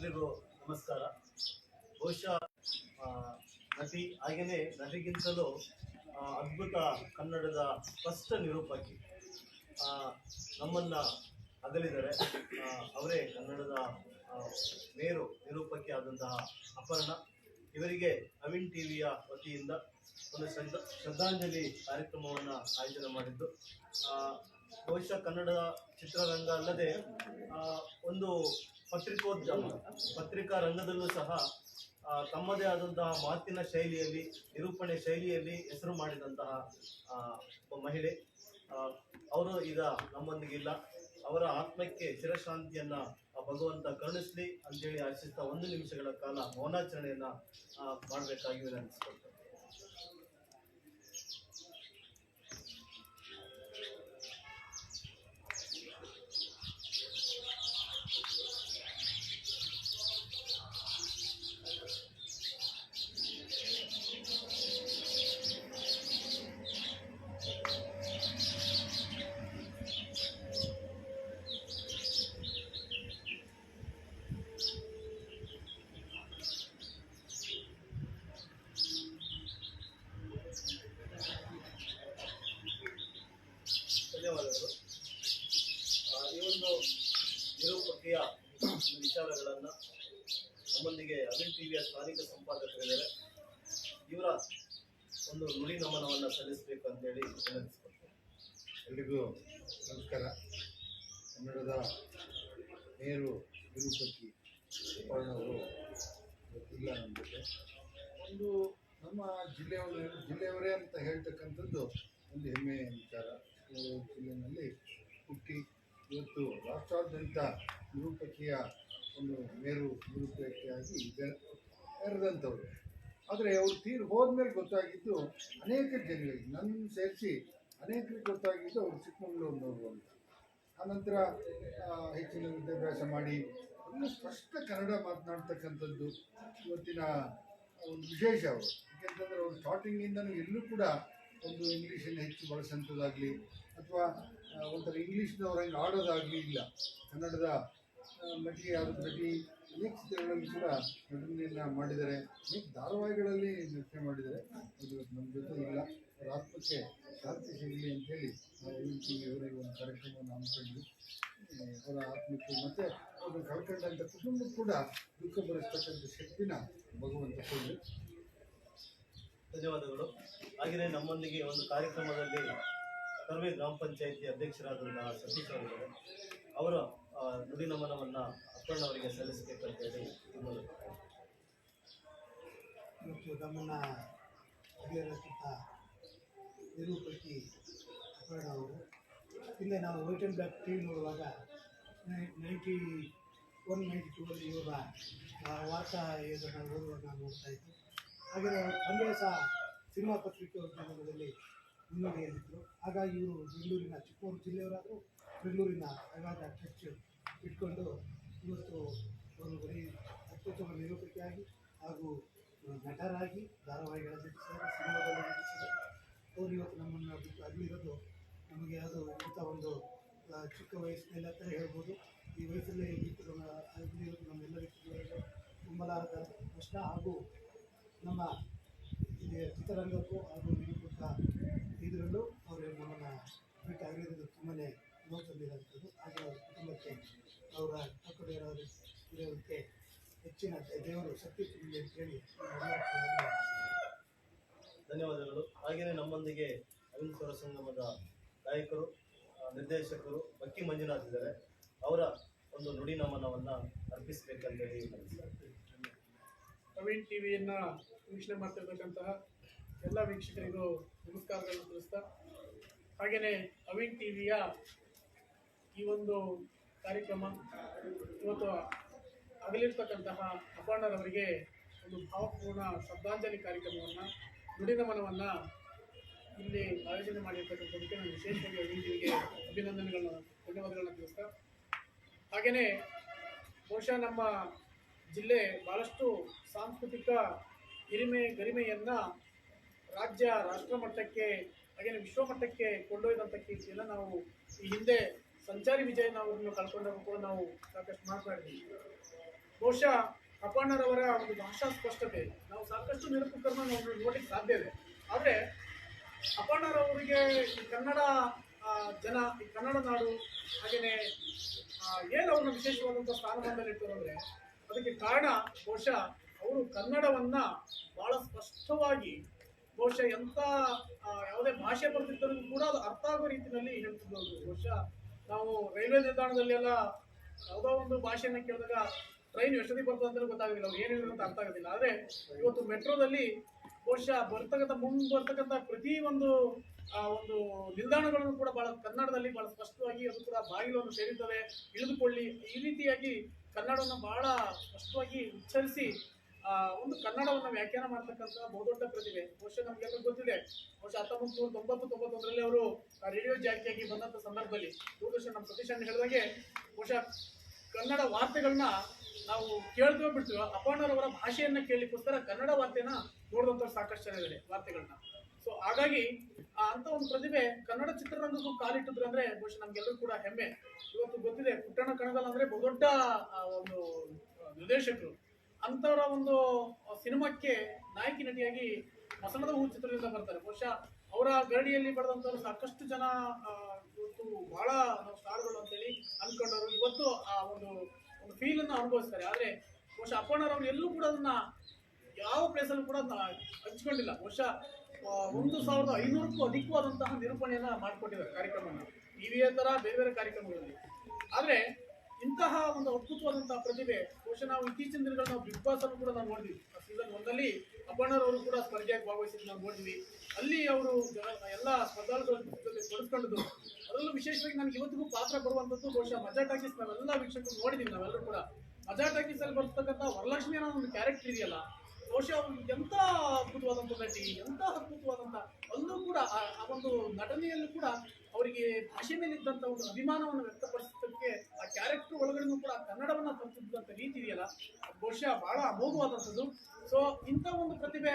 ಎಲ್ರಿಗೂ ನಮಸ್ಕಾರ. ಬಹುಶಃ ನಟಿ ಹಾಗೆಯೇ ನಟಿಗಿಂತಲೂ ಅದ್ಭುತ ಕನ್ನಡದ ಸ್ಪಷ್ಟ ನಿರೂಪಕಿ ನಮ್ಮನ್ನು ಅಗಲಿದರೆ ಅವರೇ ಕನ್ನಡದ ಮೇರು ನಿರೂಪಕಿ ಆದಂತಹ ಅಪರ್ಣ. ಇವರಿಗೆ ಅವಿನ್ ಟಿವಿಯ ವತಿಯಿಂದ ಒಂದು ಶ್ರದ್ಧಾ, ಶ್ರದ್ಧಾಂಜಲಿ ಕಾರ್ಯಕ್ರಮವನ್ನು ಆಯೋಜನೆ ಮಾಡಿದ್ದು. ಬಹುಶಃ ಕನ್ನಡ ಚಿತ್ರರಂಗ ಅಲ್ಲದೆ ಒಂದು ಪತ್ರಿಕೋದ್ಯಮ, ಪತ್ರಿಕಾ ರಂಗದಲ್ಲೂ ಸಹ ತಮ್ಮದೇ ಆದಂತಹ ಮಾತಿನ ಶೈಲಿಯಲ್ಲಿ, ನಿರೂಪಣೆ ಶೈಲಿಯಲ್ಲಿ ಹೆಸರು ಮಾಡಿದಂತಹ ಒಬ್ಬ ಮಹಿಳೆ. ಅವರು ಈಗ ನಮ್ಮೊಂದಿಗಿಲ್ಲ. ಅವರ ಆತ್ಮಕ್ಕೆ ಚಿರಶಾಂತಿಯನ್ನ ಭಗವಂತ ಕರುಣಿಸ್ಲಿ ಅಂತೇಳಿ ಆಶಿಸ್ತಾ ಒಂದು ನಿಮಿಷಗಳ ಕಾಲ ಮೌನಾಚರಣೆಯನ್ನ ಮಾಡಬೇಕಾಗಿ ವಿನಂತಿಸ್ಕೊಳ್ತೇನೆ ಧನ್ಯವಾದಗಳು ಆ, ಈ ಒಂದು ನಿರೂಪಕಿಯ ಒಂದು ವಿಚಾರಗಳನ್ನ ನಮ್ಮೊಂದಿಗೆ ಅವಿನ್ ಟಿವಿಯ ಸ್ಥಾನಿಕ ಸಂಪಾದಕರಿದ್ದಾರೆ. ಇವರ ಒಂದು ನುಡಿ ನಮನವನ್ನು ಸಲ್ಲಿಸಬೇಕು ಅಂತೇಳಿ ವಿನಂತಿಸ್ಕೊಳ್ತೇನೆ. ಎಲ್ರಿಗೂ ನಮಸ್ಕಾರ. ಕನ್ನಡದ ಮೇರು ನಿರೂಪಕಿ ಅವರು ಇಲ್ಲ ನಮ್ಮ ಒಂದು ನಮ್ಮ ಜಿಲ್ಲೆಯವರು, ಜಿಲ್ಲೆಯವರೇ ಅಂತ ಹೇಳ್ತಕ್ಕಂಥದ್ದು ಒಂದು ಹೆಮ್ಮೆಯ ವಿಚಾರ. ಜಿಲ್ಲೆಯಲ್ಲಿ ಹುಟ್ಟಿ ಇವತ್ತು ರಾಷ್ಟ್ರಾದ್ಯಂತ ನಿರೂಪಕಿಯ ಒಂದು ಮೇರು ನಿರೂಪಕಿಯಾಗಿ ಬೆರ- ಬೆರೆದಂಥವ್ರು ಆದರೆ ಅವ್ರು ತೀರ್ ಹೋದ್ಮೇಲೆ ಗೊತ್ತಾಗಿದ್ದು ಅನೇಕ ಜನಗಳಿಗೆ ನನ್ನ ಸೇರಿಸಿ ಅನೇಕರಿಗೆ ಗೊತ್ತಾಗಿದ್ದು ಅವರು ಚಿಕ್ಕಮಗಳೂರಿನವರು ಅಂತ. ಆನಂತರ ಹೆಚ್ಚಿನ ವಿದ್ಯಾಭ್ಯಾಸ ಮಾಡಿ ಇನ್ನೂ ಸ್ಪಷ್ಟ ಕನ್ನಡ ಮಾತನಾಡ್ತಕ್ಕಂಥದ್ದು ಇವತ್ತಿನ ಒಂದು ವಿಶೇಷ ಅವರು. ಯಾಕೆಂತಂದರೆ ಅವರು ಸ್ಟಾರ್ಟಿಂಗಿಂದನೂ ಎಲ್ಲೂ ಕೂಡ ಒಂದು ಇಂಗ್ಲೀಷನ್ನು ಹೆಚ್ಚು ಬಳಸೋಂಥದ್ದಾಗಲಿ, ಅಥವಾ ಒಂಥರ ಇಂಗ್ಲೀಷ್ನವ್ರಂಗೆ ಆಡೋದಾಗಲಿ ಇಲ್ಲ. ಕನ್ನಡದ ಮಟ್ಟಿಗೆ ನಟಿ ಆದ ಅನೇಕ ಕೂಡ ನಟನೆಯನ್ನು ಮಾಡಿದ್ದಾರೆ. ಅನೇಕ ಧಾರಾವಾಹಿಗಳಲ್ಲಿ ನಟನೆ ಮಾಡಿದ್ದಾರೆ. ಇದು ನಮ್ಮ ಜೊತೆ ಇಲ್ಲ. ಅವರ ಆತ್ಮಕ್ಕೆ ಶಾಂತಿ ಸಿಗಲಿ ಅಂತೇಳಿ ನಾವು ಟಿ ಒಂದು ಕಾರ್ಯಕ್ರಮವನ್ನು ಹಮ್ಮಿಕೊಂಡ್ವಿ ಅವರ ಆತ್ಮಕ್ಕೆ ಮತ್ತು ಅವರು ಕಳ್ಕೊಂಡಂಥ ಕುಟುಂಬಕ್ಕೆ ಕೂಡ ದುಃಖ ಭರಿಸ್ತಕ್ಕಂಥ ಶಕ್ತಿನ ಭಗವಂತ ಕೊಡಲಿ. ಧನ್ಯವಾದಗಳು. ಹಾಗೆಯೇ ನಮ್ಮೊಂದಿಗೆ ಒಂದು ಕಾರ್ಯಕ್ರಮದಲ್ಲಿ ಕರ್ವೆ ಗ್ರಾಮ ಪಂಚಾಯಿತಿ ಅಧ್ಯಕ್ಷರಾದಂತಹ ಸತೀಶ್ ಅವರು ಅವರ ನುಡಿ ನಮನವನ್ನ ಅಪ್ಪಣ್ಣ ಅವರಿಗೆ ಸಲ್ಲಿಸಬೇಕಂತ ಹೇಳಿ ಈ ಮೂಲಕ ಇವತ್ತು ನಮ್ಮನ್ನು ಅಭಿರಚಿತ ನಿರೂಪಕಿ ಅಪರ್ಣ ಅವರು. ಹಿಂದೆ ನಾವು white and black T V ನೋಡುವಾಗ ನೈಂಟಿ ಒನ್, ನೈಂಟಿ ಟೂ ಅಲ್ಲಿ ಇವರ ವಾರ್ತಾ ಇದನ್ನು ಓದುವಾಗ ನಾವು ನೋಡ್ತಾ ಇದ್ವಿ. ಹಾಗೆ ತಂದೆ ಸಹ ಸಿನಿಮಾ ಪತ್ರಿಕೆ ಉದ್ಯಮದಲ್ಲಿ ಮುನ್ನಡೆಯಲ್ಲಿದ್ದರು. ಹಾಗಾಗಿ ಇವರು ಬೆಂಗಳೂರಿನ ಚಿಕ್ಕಮಗಳೂರು ಜಿಲ್ಲೆಯವರಾದರೂ, ಬೆಂಗಳೂರಿನ ಅಗಾಧ ಟಚ್ ಇಟ್ಕೊಂಡು ಇವತ್ತು ಅವರು ಬರೀ ಅತ್ಯುತ್ತಮ ನಿರೂಪಕಿಯಾಗಿ ಹಾಗೂ ನಟರಾಗಿ ಧಾರಾವಾಹಿಗಳಲ್ಲಿ ನಟಿಸಿದ್ದಾರೆ ಸಿನಿಮಾದಲ್ಲಿ ನಟಿಸಿದ್ದಾರೆ. ಅವರು ಇವತ್ತು ನಮ್ಮನ್ನು ಬಿಟ್ಟು ಅಗಲಿರೋದು ನಮಗೆ ಅದು ಇಂಥ ಒಂದು ಚಿಕ್ಕ ವಯಸ್ಸಿನಲ್ಲಿ ಅಂತ ಹೇಳ್ಬೋದು. ಈ ವಯಸ್ಸಲ್ಲಿ ಇರೋದು ನಮ್ಮ ಅಗಲಿರೋದು ನಮ್ಮೆಲ್ಲರಿಗೂ ತುಂಬಲಾರದ ಕಷ್ಟ ಹಾಗೂ ನಮ್ಮ ಚಿತ್ರರಂಗಕ್ಕೂ ಹಾಗೂ ನಿರೂಪಕ ಇದರಲ್ಲೂ ಅವರು ನಮ್ಮನ್ನು ಬಿಟ್ಟು ಅಗಲಿರೋದು ತುಂಬಾ ನೋವು ತಂದಿರೋಂಥದ್ದು ಹಾಗೆ ಅವರ ಕುಟುಂಬಕ್ಕೆ ಅವರ ಮಕ್ಕಳು ಇರೋದಕ್ಕೆ ಹೆಚ್ಚಿನ ದೇವರು ಶಕ್ತಿ ತುಂಬಲಿ ಅಂತೇಳಿ ನಾನು ಧನ್ಯವಾದಗಳು. ಹಾಗೆಯೇ ನಮ್ಮೊಂದಿಗೆ ಅರವಿಂದ ಸ್ವರ ಸಂಗಮದ ನಾಯಕರು ನಿರ್ದೇಶಕರು ಬಕ್ಕಿ ಮಂಜುನಾಥ್ ಇದ್ದಾರೆ. ಅವರ ಒಂದು ನುಡಿ ನಮನವನ್ನು ಅರ್ಪಿಸಬೇಕಂತ ಹೇಳಿ. ಪ್ರವೀಣ್ ಟಿವಿಯನ್ನು ವೀಕ್ಷಣೆ ಮಾಡ್ತಿರ್ತಕ್ಕಂತಹ ಎಲ್ಲ ವೀಕ್ಷಕರಿಗೂ ನಮಸ್ಕಾರಗಳನ್ನು ತಿಳಿಸ್ತಾ ಹಾಗೆಯೇ ಅವಿನ್ ಟಿವಿಯ ಈ ಒಂದು ಕಾರ್ಯಕ್ರಮ. ಇವತ್ತು ಅಗಲಿರ್ತಕ್ಕಂತಹ ಅವರಿಗೆ ಒಂದು ಭಾವಪೂರ್ಣ ಶ್ರದ್ಧಾಂಜಲಿ ಕಾರ್ಯಕ್ರಮವನ್ನು, ನುಡಿನಮನವನ್ನು ಇಲ್ಲಿ ಆಯೋಜನೆ ಮಾಡಿರ್ತಕ್ಕಂಥದ್ದಕ್ಕೆ ನಾನು ವಿಶೇಷವಾಗಿ ಅಭಿವೃದ್ಧಿಗೆ ಅಭಿನಂದನೆಗಳನ್ನು, ಧನ್ಯವಾದಗಳನ್ನ ತಿಳಿಸ್ತಾ ಹಾಗೆಯೇ ಬಹುಶಃ ನಮ್ಮ ಜಿಲ್ಲೆ ಭಾಳಷ್ಟು ಸಾಂಸ್ಕೃತಿಕ ಹಿರಿಮೆ ಗರಿಮೆಯನ್ನು ರಾಜ್ಯ ರಾಷ್ಟ್ರ ಮಟ್ಟಕ್ಕೆ ಹಾಗೆಯೇ ವಿಶ್ವಮಟ್ಟಕ್ಕೆ ಕೊಂಡೊಯ್ದಂಥ ಕೀರ್ತಿಯನ್ನು ನಾವು ಈ ಹಿಂದೆ ಸಂಚಾರಿ ವಿಜಯನ ಅವರನ್ನು ಕಳ್ಕೊಂಡಾಗ ಕೂಡ ನಾವು ಸಾಕಷ್ಟು ಮಾತನಾಡಿದ್ದೀವಿ ಬಹುಶಃ ಅಪ್ಪಣ್ಣರವರ ಒಂದು ಭಾಷಾ ಸ್ಪಷ್ಟತೆ, ನಾವು ಸಾಕಷ್ಟು ನಿರೂಪಕರನ್ನ ನಾವು ನೋಡಲಿಕ್ಕೆ ಸಾಧ್ಯ ಇದೆ. ಆದರೆ ಅಪಾಣರವರಿಗೆ ಈ ಕನ್ನಡ ಜನ, ಈ ಕನ್ನಡ ನಾಡು ಹಾಗೆಯೇ ಏನು ಅವ್ರನ್ನ ವಿಶೇಷವಾದಂಥ ಸ್ಥಾನಮಾನದಲ್ಲಿ ಇರ್ತಾರೆ ಅಂದರೆ, ಅದಕ್ಕೆ ಕಾರಣ ಬಹುಶಃ ಅವರು ಕನ್ನಡವನ್ನ ಬಹಳ ಸ್ಪಷ್ಟವಾಗಿ, ಬಹುಶಃ ಎಂಥ ಯಾವುದೇ ಭಾಷೆ ಬರ್ತಿದ್ದರೂ ಕೂಡ ಅದು ಅರ್ಥ ಆಗೋ ರೀತಿಯಲ್ಲಿ ಹೇಳ್ತಿದ್ದವರು. ಬಹುಶಃ ನಾವು ರೈಲ್ವೆ ನಿಲ್ದಾಣದಲ್ಲಿ ಎಲ್ಲ ಯಾವುದೋ ಒಂದು ಭಾಷೆಯನ್ನು ಕೇಳಿದಾಗ ಟ್ರೈನ್ ಎಷ್ಟೊತ್ತಿಗೆ ಬರ್ತದೆ ಅಂತಲೂ ಗೊತ್ತಾಗೋದಿಲ್ಲ. ಅವ್ರು ಏನು ಹೇಳಿದ್ರು ಅಂತ ಅರ್ಥ ಆಗೋದಿಲ್ಲ. ಆದರೆ ಇವತ್ತು ಮೆಟ್ರೋದಲ್ಲಿ ಬಹುಶಃ ಬರ್ತಕ್ಕಂಥ ಮುಂದೆ ಬರ್ತಕ್ಕಂಥ ಪ್ರತಿ ಒಂದು, ಆ, ಒಂದು ನಿಲ್ದಾಣಗಳನ್ನು ಕೂಡ ಬಹಳ ಕನ್ನಡದಲ್ಲಿ ಬಹಳ ಸ್ಪಷ್ಟವಾಗಿ ಅದು ಕೂಡ ಬಾಗಿಲನ್ನು ಸೇರಿದ್ದಾವೆ ಇಳಿದುಕೊಳ್ಳಿ. ಈ ರೀತಿಯಾಗಿ ಕನ್ನಡವನ್ನು ಬಹಳ ಸ್ಪಷ್ಟವಾಗಿ ಉಚ್ಚರಿಸಿ ಒಂದು ಕನ್ನಡವನ್ನು ವ್ಯಾಖ್ಯಾನ ಮಾಡ್ತಕ್ಕಂಥ ಬಹುದೊಡ್ಡ ಪ್ರತಿಭೆ. ಬಹುಶಃ ನಮಗೆಲ್ಲ ಗೊತ್ತಿದೆ. ಬಹುಶಃ ಹತ್ತೊಂಬತ್ತು ನೂರ ತೊಂಬತ್ತು ತೊಂಬತ್ತೊಂದರಲ್ಲಿ ಅವರು ರೇಡಿಯೋ ಜಾಕಿಯಾಗಿ ಬಂದಂಥ ಸಂದರ್ಭದಲ್ಲಿ ದೂರದರ್ಶನ ನಮ್ಮ ಸತೀಶ್ ಅಣ್ಣ ಹೇಳಿದಾಗೆ, ಬಹುಶಃ ಕನ್ನಡ ವಾರ್ತೆಗಳನ್ನ ನಾವು ಕೇಳ್ತೇವೆ ಬಿಡ್ತೀವೋ. ಅಪ್ಪಣ್ಣರವರ ಭಾಷೆಯನ್ನ ಕೇಳಲಿಕ್ಕೋಸ್ಕರ ಕನ್ನಡ ವಾರ್ತೆನ ನೋಡಿದಂಥವ್ರು ಸಾಕಷ್ಟು ಜನ ಇದ್ದಾರೆ ವಾರ್ತೆಗಳನ್ನ. ಸೊ ಹಾಗಾಗಿ, ಆ ಅಂತ ಒಂದು ಪ್ರತಿಭೆ ಕನ್ನಡ ಚಿತ್ರರಂಗಕ್ಕೂ ಕಾಲಿಟ್ಟಿದ್ರು ಅಂದ್ರೆ ಬಹುಶಃ ನಮ್ಗೆಲ್ಲರೂ ಕೂಡ ಹೆಮ್ಮೆ. ಇವತ್ತು ಗೊತ್ತಿದೆ ಪುಟ್ಟಣ ಕಣಗಲ್ ಅಂದ್ರೆ ಬಹುದೊಡ್ಡ ಒಂದು ನಿರ್ದೇಶಕರು. ಅಂಥವರ ಒಂದು ಸಿನಿಮಾಕ್ಕೆ ನಾಯಕಿ ನಟಿಯಾಗಿ ಮಸಣದ ಹೂ ಚಿತ್ರದಿಂದ ಬರ್ತಾರೆ. ಬಹುಶಃ ಅವರ ಗರಡಿಯಲ್ಲಿ ಬರೆದಂಥವ್ರು ಸಾಕಷ್ಟು ಜನ ಇವತ್ತು ಬಹಳ ಸ್ಟಾರ್ಗಳು ಅಂತೇಳಿ ಅನ್ಕೊಂಡವರು ಇವತ್ತು ಆ ಒಂದು ಒಂದು ಫೀಲ್ ಅನ್ನು ಅನುಭವಿಸ್ತಾರೆ. ಆದ್ರೆ ಬಹುಶಃ ಅಪ್ಪಣ್ಣರವ್ರು ಎಲ್ಲೂ ಕೂಡ ಅದನ್ನ ಯಾವ ಪ್ಲೇಸಲ್ಲೂ ಕೂಡ ಅದನ್ನ ಹಂಚ್ಕೊಂಡಿಲ್ಲ. ಬಹುಶಃ ಒಂದು ಸಾವಿರದ ಐನೂರಕ್ಕೂ ಅಧಿಕವಾದಂತಹ ನಿರೂಪಣೆಯನ್ನು ಮಾಡಿಕೊಟ್ಟಿದ್ದಾರೆ ಕಾರ್ಯಕ್ರಮನ ಟಿವಿಯ ಥರ ಬೇರೆ ಬೇರೆ ಕಾರ್ಯಕ್ರಮಗಳಲ್ಲಿ. ಆದ್ರೆ ಇಂತಹ ಒಂದು ಅದ್ಭುತವಾದಂತಹ ಪ್ರತಿಭೆ ಬಹುಶಃ ನಾವು ಇತ್ತೀಚಿನ ದಿನಗಳಲ್ಲಿ ನಾವು ಬಿಗ್ ಬಾಸ್ ಅನ್ನು ಕೂಡ ನಾವು ನೋಡಿದ್ವಿ. ಸೀಸನ್ ಒಂದಲ್ಲಿ ಅಪ್ಪಣ್ಣರವರು ಕೂಡ ಸ್ಪರ್ಧೆಯಾಗಿ ಭಾಗವಹಿಸಿದ್ದು ನಾವು ನೋಡಿದ್ವಿ. ಅಲ್ಲಿ ಅವರು ಎಲ್ಲ ಸ್ಪರ್ಧಾಳುಗಳ ಜೊತೆ ಅದರಲ್ಲೂ ವಿಶೇಷವಾಗಿ ನನಗೆ ಇವತ್ತಿಗೂ ಪಾತ್ರ ಬರುವಂಥದ್ದು ಬಹುಶಃ ಮಜಾ ಟಾಕೀಸ್ ನಾವೆಲ್ಲ ವೀಕ್ಷಕರು ನೋಡಿದ್ವಿ ನಾವೆಲ್ಲರೂ ಕೂಡ. ಮಜಾ ಟಾಕೀಸ್ ಅಲ್ಲಿ ಬರ್ತಕ್ಕಂಥ ವರಲಕ್ಷ್ಮಿ ಅನ್ನೋ ಒಂದು ಕ್ಯಾರೆಕ್ಟರ್ ಇದೆಯಲ್ಲ, ಬಹುಶಃ ಎಂತ ಅದ್ಭುತವಾದಂಥ ನಟಿ ಎಂತ ಅದ್ಭುತವಾದಂಥ, ಅಲ್ಲೂ ಕೂಡ ಆ ಆ ಒಂದು ನಟನೆಯಲ್ಲೂ ಕೂಡ ಅವರಿಗೆ ಭಾಷೆ ಮೇಲೆ ಇದ್ದಂಥ ಒಂದು ಅಭಿಮಾನವನ್ನು ವ್ಯಕ್ತಪಡಿಸಿದ್ದಕ್ಕೆ ಆ ಕ್ಯಾರೆಕ್ಟರ್ ಒಳಗಡೆನೂ ಕೂಡ ಕನ್ನಡವನ್ನು ತಂತಿದ್ದಂಥ ರೀತಿ ಇದೆಯಲ್ಲ, ಬಹುಶಃ ಬಹಳ ಅಮೋಘವಾದಂಥದ್ದು. ಸೊ ಇಂಥ ಒಂದು ಪ್ರತಿಭೆ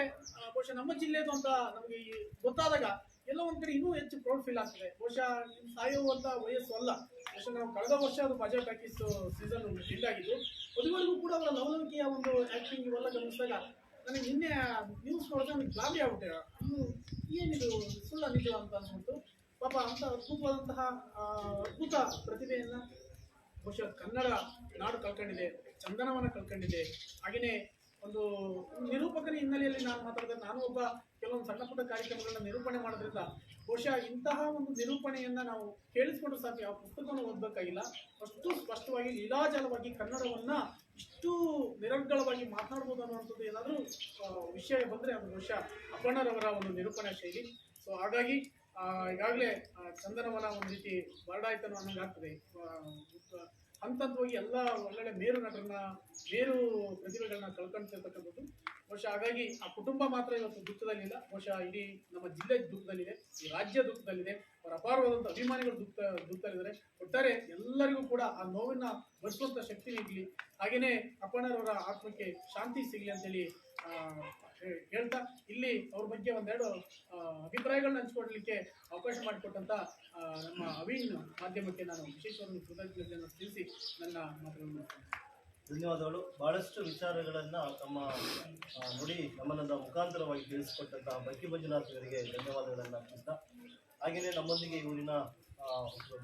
ಬಹುಶಃ ನಮ್ಮ ಜಿಲ್ಲೆದು ಅಂತ ನಮಗೆ ಗೊತ್ತಾದಾಗ ಎಲ್ಲೋ ಒಂದು ಕಡೆ ಇನ್ನೂ ಹೆಚ್ಚು ಪ್ರೌಡ್ ಫೀಲ್ ಆಗ್ತದೆ. ಬಹುಶಃ ಸಾಯುವಂಥ ವಯಸ್ಸು ಅಲ್ಲ. ಬಹುಶಃ ನಾವು ಕಳೆದ ವರ್ಷ ಅದು ಬಜೆಟ್ ಟಾಕೀಸ್ ಸೀಸನ್ ಎಂಡ್ ಆಗಿದ್ದು, ಅದುವರೆಗೂ ಕೂಡ ಅವರ ಲವಲವಿಕೆಯ ಒಂದು ಆಕ್ಟಿಂಗ್ ಇವೆಲ್ಲ ಗಮನಿಸಿದಾಗ ನನಗೆ ನಿನ್ನೆ ನ್ಯೂಸ್ ನೋಡಿದ್ರೆ ನನಗೆ ಗಾಬರಿ ಆಗುತ್ತೆ ಏನಿದು, ಸುಳ್ಳ ನಿಜ ಅಂತ ಅನ್ಸ್ಬಿಟ್ಟು ಪಾಪ ಅಂತ ಅದ್ಭುತವಾದಂತಹ ಅದ್ಭುತ ಪ್ರತಿಭೆಯನ್ನ ಬಹುಶಃ ಕನ್ನಡ ನಾಡು ಕಳ್ಕೊಂಡಿದೆ, ಚಂದನವನ್ನು ಕಳ್ಕೊಂಡಿದೆ. ಹಾಗೆಯೇ ಒಂದು ನಿರೂಪಕರ ಹಿನ್ನೆಲೆಯಲ್ಲಿ ನಾನು ಮಾತಾಡಿದ್ರೆ ನಾನು ಒಬ್ಬ ಕೆಲವೊಂದು ಸಣ್ಣ ಪುಟ್ಟ ಕಾರ್ಯಕ್ರಮಗಳನ್ನ ನಿರೂಪಣೆ ಮಾಡೋದ್ರಿಂದ ಬಹುಶಃ ಇಂತಹ ಒಂದು ನಿರೂಪಣೆಯನ್ನ ನಾವು ಕೇಳಿಸ್ಕೊಂಡು ಸಾಕು. ಯಾವ ಪುಸ್ತಕವನ್ನು ಓದಬೇಕಾಗಿಲ್ಲ. ಅಷ್ಟು ಸ್ಪಷ್ಟವಾಗಿ ಲೀಲಾಜಲವಾಗಿ ಕನ್ನಡವನ್ನ ಇಷ್ಟು ನಿರರ್ಗಳವಾಗಿ ಮಾತನಾಡ್ಬೋದು ಅನ್ನುವಂಥದ್ದು ಏನಾದರೂ ವಿಷಯ ಬಂದರೆ ಅದು ಬಹುಶಃ ಅಪ್ಪಣ್ಣರವರ ಒಂದು ನಿರೂಪಣಾ ಶೈಲಿ. ಸೊ ಹಾಗಾಗಿ ಈಗಾಗಲೇ ಚಂದನವನ ಒಂದು ರೀತಿ ಬರಡಾಯ್ತನೋ ಅನ್ನೋಂಗೆ ಆಗ್ತದೆ. ಹಂತ ಎಲ್ಲ ಒಳ್ಳೊಳ್ಳೆ ಮೇರು ನಟರನ್ನ, ಮೇರು ಪ್ರತಿಭೆಗಳನ್ನ ಕಳ್ಕೊಂಡಿರ್ತಕ್ಕಂಥದ್ದು ಬಹುಶಃ ಹಾಗಾಗಿ ಆ ಕುಟುಂಬ ಮಾತ್ರ ಇವತ್ತು ದುಃಖದಲ್ಲಿಲ್ಲ. ಬಹುಶಃ ಇಡೀ ನಮ್ಮ ಜಿಲ್ಲೆ ದುಃಖದಲ್ಲಿದೆ, ಈ ರಾಜ್ಯ ದುಃಖದಲ್ಲಿದೆ, ಅವರ ಅಪಾರವಾದಂಥ ಅಭಿಮಾನಿಗಳು ದುಃಖ, ದುಃಖದಲ್ಲಿದ್ದಾರೆ. ಒಟ್ಟಾರೆ ಎಲ್ಲರಿಗೂ ಕೂಡ ಆ ನೋವಿನ ಭರಿಸುವಂಥ ಶಕ್ತಿ ನೀಡಲಿ. ಹಾಗೆಯೇ ಅಪ್ಪಣ್ಣರವರ ಆತ್ಮಕ್ಕೆ ಶಾಂತಿ ಸಿಗಲಿ ಅಂತೇಳಿ ಹೇಳ್ತಾ, ಇಲ್ಲಿ ಅವ್ರ ಬಗ್ಗೆ ಒಂದೆರಡು ಅಭಿಪ್ರಾಯಗಳನ್ನ ಹಂಚ್ಕೊಡ್ಲಿಕ್ಕೆ ಅವಕಾಶ ಮಾಡಿಕೊಟ್ಟಂತ ನಮ್ಮ ಅವಿನ್ ಮಾಧ್ಯಮಕ್ಕೆ ನಾನು ವಿಶೇಷವಾಗಿ ಕೃತಜ್ಞತೆಯನ್ನು ತಿಳಿಸಿ ನನ್ನ ಮಾತುಗಳನ್ನು ಧನ್ಯವಾದಗಳು. ಬಹಳಷ್ಟು ವಿಚಾರಗಳನ್ನು ತಮ್ಮ ನುಡಿ ಗಮನದ ಮುಖಾಂತರವಾಗಿ ತಿಳಿಸಿಕೊಟ್ಟಂತಹ ಬಕ್ಕಿ ಮಂಜುನಾಥ್ ಧನ್ಯವಾದಗಳನ್ನು ಅರ್ಪಿಸ್ತಾ ಹಾಗೆಯೇ ನಮ್ಮೊಂದಿಗೆ ಇವರಿನ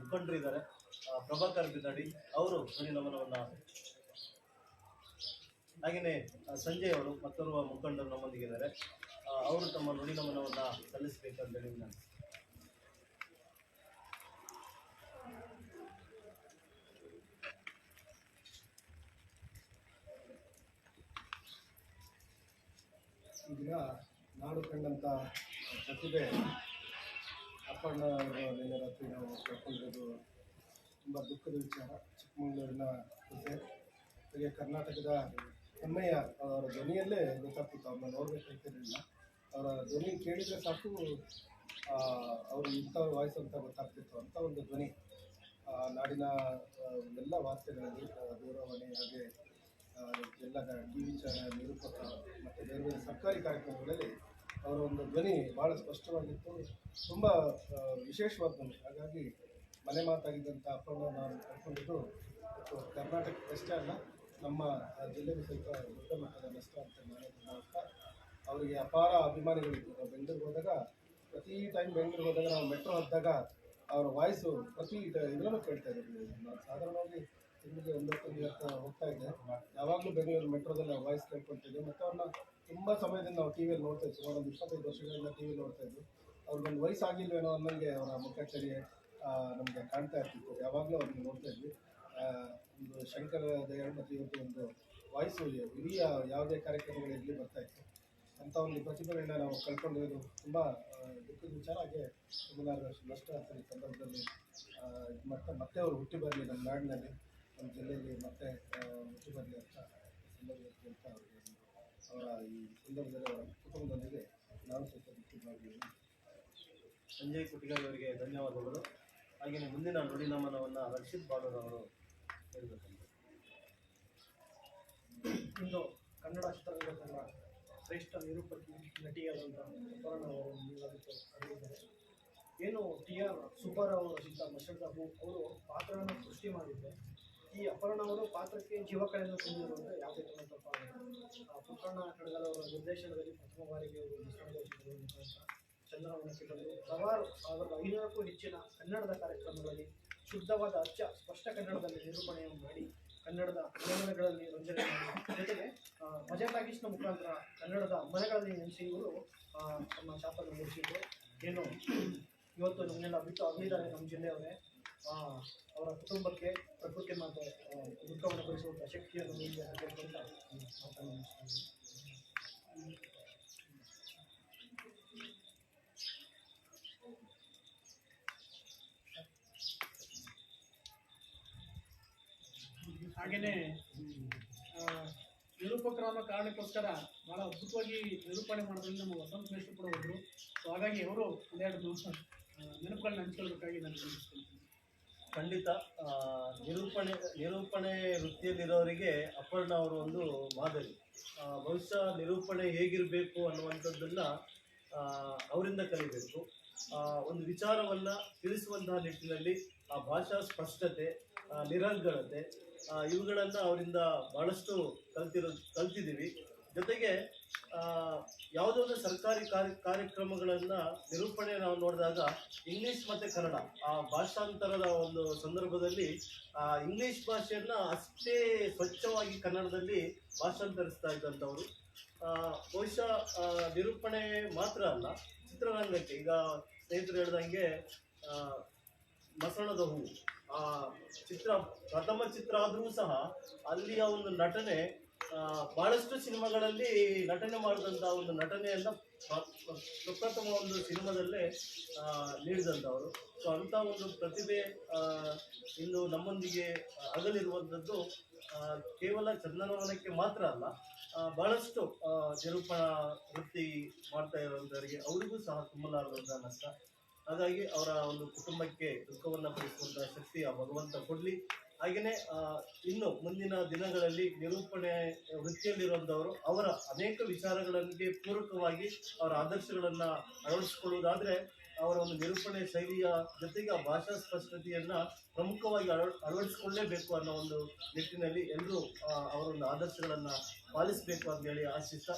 ಮುಖಂಡರು ಇದ್ದಾರೆ ಪ್ರಭಾಕರ್ ಬಿದ್ದಾಡಿ, ಅವರು ಧ್ವನಿ ನಮನವನ್ನು ಹಾಗೆಯೇ ಸಂಜಯ್ ಅವರು ಮತ್ತೋರ್ವ ಮುಖಂಡರು ನಮ್ಮೊಂದಿಗೆ ಇದ್ದಾರೆ ಅವರು ತಮ್ಮ ನುಡಿ ನಮನವನ್ನು ಸಲ್ಲಿಸಬೇಕಂತೇಳಿ ನಾನು ಈಗ ನಾಡು ಕಂಡಂಥ ಪ್ರತಿಭೆ ಅಪ್ಪಣ್ಣ ನಿನ್ನೆ ರಾತ್ರಿ ನಾವು ಕಳ್ಕೊಂಡಿರೋದು ತುಂಬ ದುಃಖದ ವಿಚಾರ. ಚಿಕ್ಕಮಗಳೂರಿನ ಜೊತೆ ಹಾಗೆ ಕರ್ನಾಟಕದ ಹೆಮ್ಮೆಯ ಅವರ ಧ್ವನಿಯಲ್ಲೇ ಗೊತ್ತಾಗ್ತಿತ್ತು, ಅವ್ರನ್ನ ನೋಡಬೇಕಂತಿರಲಿಲ್ಲ ಅವರ ಧ್ವನಿ ಕೇಳಿದರೆ ಸಾಕು ಅವರು ಇಂಥವ್ರ ವಾಯ್ಸ್ ಅಂತ ಗೊತ್ತಾಗ್ತಿತ್ತು ಅಂತ ಒಂದು ಧ್ವನಿ ನಾಡಿನ ಎಲ್ಲ ವಾರ್ತೆಗಳಲ್ಲಿ ದೂರವಾಣಿ ಹಾಗೆ ಎಲ್ಲ ಟಿ ವಿ ಚಾನಲ್, ನಿರೂಪಕ ಮತ್ತು ಬೇರೆ ಬೇರೆ ಸರ್ಕಾರಿ ಕಾರ್ಯಕ್ರಮಗಳಲ್ಲಿ ಅವರ ಒಂದು ಧ್ವನಿ ಭಾಳ ಸ್ಪಷ್ಟವಾಗಿತ್ತು. ತುಂಬ ವಿಶೇಷವಾದ ಧ್ವನಿ. ಹಾಗಾಗಿ ಮನೆ ಮಾತಾಗಿದ್ದಂಥ ಅಪ್ಪಣ್ಣ ನಾನು ಕರ್ಕೊಂಡಿದ್ದು ಕರ್ನಾಟಕಕ್ಕಷ್ಟೇ ಅಲ್ಲ. ನಮ್ಮ ಜಿಲ್ಲೆಗೆ ಸ್ವಲ್ಪ ದೊಡ್ಡ ಮಟ್ಟದ ನಷ್ಟ ಅಂತ ಮೂಲಕ ಅವರಿಗೆ ಅಪಾರ ಅಭಿಮಾನಿಗಳಿತ್ತು ನಾವು ಬೆಂಗಳೂರಿಗೆ ಹೋದಾಗ, ಪ್ರತಿ ಟೈಮ್ ಬೆಂಗಳೂರಿಗೆ ಹೋದಾಗ ನಾವು ಮೆಟ್ರೋ ಹತ್ತಿದಾಗ ಅವರ ವಾಯ್ಸು ಪ್ರತಿ ಇದರಲ್ಲೂ ಕೇಳ್ತಾ ಇದ್ದೀವಿ ನಾನು ಸಾಧಾರಣವಾಗಿ ತಿಂಗಳಿಗೆ ಒಂಬತ್ತು ಇವತ್ತು ಹೋಗ್ತಾ ಇದ್ದೆ. ಯಾವಾಗಲೂ ಬೆಂಗಳೂರು ಮೆಟ್ರೋದಲ್ಲಿ ವಾಯ್ಸ್ ಕೇಳ್ಕೊಳ್ತಿದ್ದೆ. ಮತ್ತು ಅವ್ರನ್ನ ತುಂಬ ಸಮಯದಿಂದ ನಾವು ಟಿ ವಿಯಲ್ಲಿ ನೋಡ್ತಾ ಇದ್ವಿ. ಒಂದು ಇಪ್ಪತ್ತೈದು ವರ್ಷಗಳಿಂದ ಟಿ ವಿ ನೋಡ್ತಾ ಇದ್ವಿ. ಅವ್ರಿಗೊಂದು ವಯಸ್ಸಾಗಿಲ್ವೇನೋ ಅನ್ನೋಂಗೆ ಅವರ ಮುಖಚರಿ ನಮಗೆ ಕಾಣ್ತಾ ಇರ್ತಿತ್ತು. ಯಾವಾಗಲೂ ಅವ್ರಿಗೆ ನೋಡ್ತಾ ಇದ್ವಿ. ಒಂದು ಶಂಕರ ದಯಾಳ್ ಮತ್ತು ಇವತ್ತು ಒಂದು ವಾಯ್ಸು ಇಡೀ ಯಾವುದೇ ಕಾರ್ಯಕ್ರಮಗಳಲ್ಲಿ ಬರ್ತಾ ಇತ್ತು. ಅಂಥ ಒಂದು ಪ್ರತಿಭೆಗಳನ್ನ ನಾವು ಕಳ್ಕೊಂಡಿರೋದು ತುಂಬ ದುಃಖದ ವಿಚಾರ. ಹಾಗೆ ಸುಮಾರು ನಷ್ಟ ಅಂತ ಈ ಸಂದರ್ಭದಲ್ಲಿ ಮತ್ತೆ ಮತ್ತೆ ಅವರು ಹುಟ್ಟಿ ಬರಲಿ ನಮ್ಮ ನಾಡಿನಲ್ಲಿ, ನಮ್ಮ ಜಿಲ್ಲೆಯಲ್ಲಿ ಮತ್ತೆ ಹುಟ್ಟಿ ಬರಲಿ ಅಂತ ಸಂದರ್ಭದಲ್ಲಿ ಅಂತ ಅವರ ಈ ಸಂದರ್ಭದಲ್ಲಿ ಅವರ ಕುಟುಂಬದೊಂದಿಗೆ ನಾನು ಸ್ವಲ್ಪ ದುಃಖಿತರಾಗಿ ಸಂಜಯ್ ಕುಟಿಗಾರಿ ಅವರಿಗೆ ಧನ್ಯವಾದಗಳು. ಹಾಗೆಯೇ ಮುಂದಿನ ನುಡಿನಮನವನ್ನು ರಕ್ಷಿತ್ ಬಾಳೂರ್ ಅವರು ಇಂದು ಕನ್ನಡ ಚಿತ್ರರಂಗದ ಶ್ರೇಷ್ಠ ನಿರೂಪತಿ ನಟಿಯಾದಂಥ ಅಪರ್ಣ ಅವರು ನೀವಾಗತ್ತು ಅರಿವಿದ್ದಾರೆ, ಏನು ಟಿ ಆರ್ ಸುಬ್ಬಾರಾವ್ ರಚಿತ ಮಶರ್ದಾಬು ಅವರು ಪಾತ್ರವನ್ನು ಸೃಷ್ಟಿ ಮಾಡಿದ್ದೆ. ಈ ಅಪರ್ಣ ಅವರು ಪಾತ್ರಕ್ಕೆ ಜೀವಕಳೆಯನ್ನು ಯಾವುದೇ ಅಂತ ತಪ್ಪಾಗುತ್ತೆ ಆ ಪುಟ್ಟಣ್ಣ ಕಡಗಲ್ ಅವರ ನಿರ್ದೇಶನದಲ್ಲಿ ಪ್ರಥಮ ಬಾರಿಗೆ ಅವರು ಚಿತ್ರದ ಮುಖಾಂತರ ಬಂದು ಹಲವಾರು ಸಾವಿರದ ಐನೂರಕ್ಕೂ ಹೆಚ್ಚಿನ ಕನ್ನಡದ ಕಾರ್ಯಕ್ರಮಗಳಲ್ಲಿ ಶುದ್ಧವಾದ ಅಚ್ಚ ಸ್ಪಷ್ಟ ಕನ್ನಡದಲ್ಲಿ ನಿರೂಪಣೆಯನ್ನು ಮಾಡಿ ಕನ್ನಡದ ಮನೆಗಳಲ್ಲಿ ರಂಜನೆ ಜೊತೆಗೆ ಮಜಾ ಪ್ಯಾಕೇಜ್ನ ಮುಖಾಂತರ ಕನ್ನಡದ ಮನೆಗಳಲ್ಲಿ ನೆನೆಸಿ ಇವರು ತಮ್ಮ ಛಾಪನ್ನು ಮೂಡಿಸಿದ್ರು ಏನು ಇವತ್ತು ನಮ್ಮನ್ನೆಲ್ಲ ಬಿಟ್ಟು ಅಗಲಿದ್ದಾರೆ ನಮ್ಮ ಜಿಲ್ಲೆಯವರೇ. ಅವರ ಕುಟುಂಬಕ್ಕೆ ಪ್ರಕೃತಿ ಮಾತೆ ಆ, ದುಃಖವನ್ನು ಭರಿಸುವಂಥ ಶಕ್ತಿಯನ್ನು ನೀಡಿದೆ ಅಂತ ಹಾಗೆಯೇ ನಿರೂಪಕರ ಅನ್ನೋ ಕಾರಣಕ್ಕೋಸ್ಕರ ಭಾಳ ಅದ್ಭುತವಾಗಿ ನಿರೂಪಣೆ ಮಾಡೋದ್ರಿಂದ ನಮ್ಮ ವಸಂತ ಮೇಷ್ಟ್ರು ಕೂಡ ಸೊ ಹಾಗಾಗಿ ಅವರು ಒಂದೆರಡು ದಿವಸ ನೆನಪುಗಳನ್ನ ಹಂಚ್ಕೊಳ್ಬೇಕಾಗಿ ನಾನು ಖಂಡಿತ ನಿರೂಪಣೆ ನಿರೂಪಣೆ ವೃತ್ತಿಯಲ್ಲಿರೋರಿಗೆ ಅಪರ್ಣ ಅವರು ಒಂದು ಮಾದರಿ. ಬಹುಶಃ ನಿರೂಪಣೆ ಹೇಗಿರಬೇಕು ಅನ್ನುವಂಥದ್ದನ್ನ ಅವರಿಂದ ಕಲಿಬೇಕು. ಒಂದು ವಿಚಾರವನ್ನು ತಿಳಿಸುವಂತಹ ನಿಟ್ಟಿನಲ್ಲಿ ಆ ಭಾಷಾ ಸ್ಪಷ್ಟತೆ ನಿರರ್ಗಳತೆ ಇವುಗಳನ್ನು ಅವರಿಂದ ಬಹಳಷ್ಟು ಕಲ್ತಿರೋ ಕಲ್ತಿದ್ದೀವಿ. ಜೊತೆಗೆ ಆ, ಯಾವುದೋ ಒಂದು ಸರ್ಕಾರಿ ಕಾರ್ಯ ಕಾರ್ಯಕ್ರಮಗಳನ್ನು ನಿರೂಪಣೆ ನಾವು ನೋಡಿದಾಗ ಇಂಗ್ಲಿಷ್ ಮತ್ತು ಕನ್ನಡ ಆ ಭಾಷಾಂತರದ ಒಂದು ಸಂದರ್ಭದಲ್ಲಿ ಆ ಇಂಗ್ಲಿಷ್ ಭಾಷೆಯನ್ನು ಅಷ್ಟೇ ಸ್ವಚ್ಛವಾಗಿ ಕನ್ನಡದಲ್ಲಿ ಭಾಷಾಂತರಿಸ್ತಾ ಇದ್ದಂಥವ್ರು. ಬಹುಶಃ ನಿರೂಪಣೆ ಮಾತ್ರ ಅಲ್ಲ ಚಿತ್ರರಂಗಕ್ಕೆ. ಈಗ ಸ್ನೇಹಿತರು ಹೇಳ್ದಂಗೆ ಮಸಣದ ಹೂ ಆ ಚಿತ್ರ, ಪ್ರಥಮ ಚಿತ್ರ ಆದರೂ ಸಹ ಅಲ್ಲಿಯ ಒಂದು ನಟನೆ ಬಹಳಷ್ಟು ಸಿನಿಮಾಗಳಲ್ಲಿ ನಟನೆ ಮಾಡಿದಂಥ ಒಂದು ನಟನೆಯನ್ನು ಪ್ರ- ಪ್ರ- ಪ್ರಪ್ರಥಮ ಒಂದು ಸಿನಿಮಾದಲ್ಲೇ ನೀಡಿದಂಥವರು ಸೊ ಅಂಥ ಒಂದು ಪ್ರತಿಭೆ ಇಂದು ನಮ್ಮೊಂದಿಗೆ ಅಗಲಿರುವಂಥದ್ದು ಕೇವಲ ಚಂದನವನಕ್ಕೆ ಮಾತ್ರ ಅಲ್ಲ ಬಹಳಷ್ಟು ನಿರೂಪಣಾ ವೃತ್ತಿ ಮಾಡ್ತಾ ಇರುವಂಥವರಿಗೆ ಅವರಿಗೂ ಸಹ ತುಂಬಲಾರದಂಥ ನಷ್ಟ. ಹಾಗಾಗಿ ಅವರ ಒಂದು ಕುಟುಂಬಕ್ಕೆ ದುಃಖವನ್ನು ಭರಿಸುವಂಥ ಶಕ್ತಿ ಆ ಭಗವಂತ ಕೊಡಲಿ. ಹಾಗೆಯೇ ಇನ್ನು ಮುಂದಿನ ದಿನಗಳಲ್ಲಿ ನಿರೂಪಣೆ ವೃತ್ತಿಯಲ್ಲಿರುವಂಥವರು ಅವರ ಅನೇಕ ವಿಚಾರಗಳಿಗೆ ಪೂರಕವಾಗಿ ಅವರ ಆದರ್ಶಗಳನ್ನು ಅಳವಡಿಸಿಕೊಳ್ಳುವುದಾದರೆ ಅವರ ಒಂದು ನಿರೂಪಣೆ ಶೈಲಿಯ ಜೊತೆಗೆ ಭಾಷಾ ಸ್ಪಷ್ಟತೆಯನ್ನು ಪ್ರಮುಖವಾಗಿ ಅಳ ಅಳವಡಿಸಿಕೊಳ್ಳಲೇಬೇಕು ಅನ್ನೋ ಒಂದು ನಿಟ್ಟಿನಲ್ಲಿ ಎಲ್ಲರೂ ಅವರ ಒಂದು ಆದರ್ಶಗಳನ್ನು ಪಾಲಿಸಬೇಕು ಅಂತ ಹೇಳಿ ಆಶಿಸ್ತಾ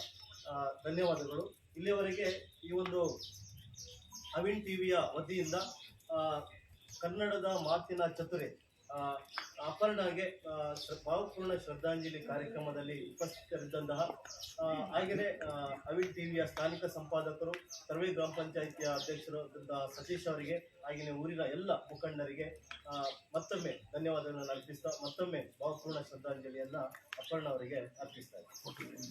ಧನ್ಯವಾದಗಳು. ಇಲ್ಲಿಯವರೆಗೆ ಈ ಒಂದು ಅವಿನ್ ಟಿವಿಯ ವತಿಯಿಂದ ಕನ್ನಡದ ಮಾತಿನ ಚತುರೆ ಅಪರ್ಣಾಗೆ ಭಾವಪೂರ್ಣ ಶ್ರದ್ಧಾಂಜಲಿ ಕಾರ್ಯಕ್ರಮದಲ್ಲಿ ಉಪಸ್ಥಿತರಿದ್ದಂತಹ ಹಾಗೆಯೇ ಅವಿನ್ ಟಿವಿಯ ಸ್ಥಾನಿಕ ಸಂಪಾದಕರು, ಸರ್ವೆ ಗ್ರಾಮ ಪಂಚಾಯಿತಿಯ ಅಧ್ಯಕ್ಷರು ಸತೀಶ್ ಅವರಿಗೆ, ಹಾಗೆಯೇ ಊರಿನ ಎಲ್ಲ ಮುಖಂಡರಿಗೆ ಮತ್ತೊಮ್ಮೆ ಧನ್ಯವಾದಗಳನ್ನು ಅರ್ಪಿಸ್ತಾ, ಮತ್ತೊಮ್ಮೆ ಭಾವಪೂರ್ಣ ಶ್ರದ್ಧಾಂಜಲಿಯನ್ನು ಅಪರ್ಣ ಅವರಿಗೆ ಅರ್ಪಿಸ್ತಾ ಇದ್ದೀನಿ.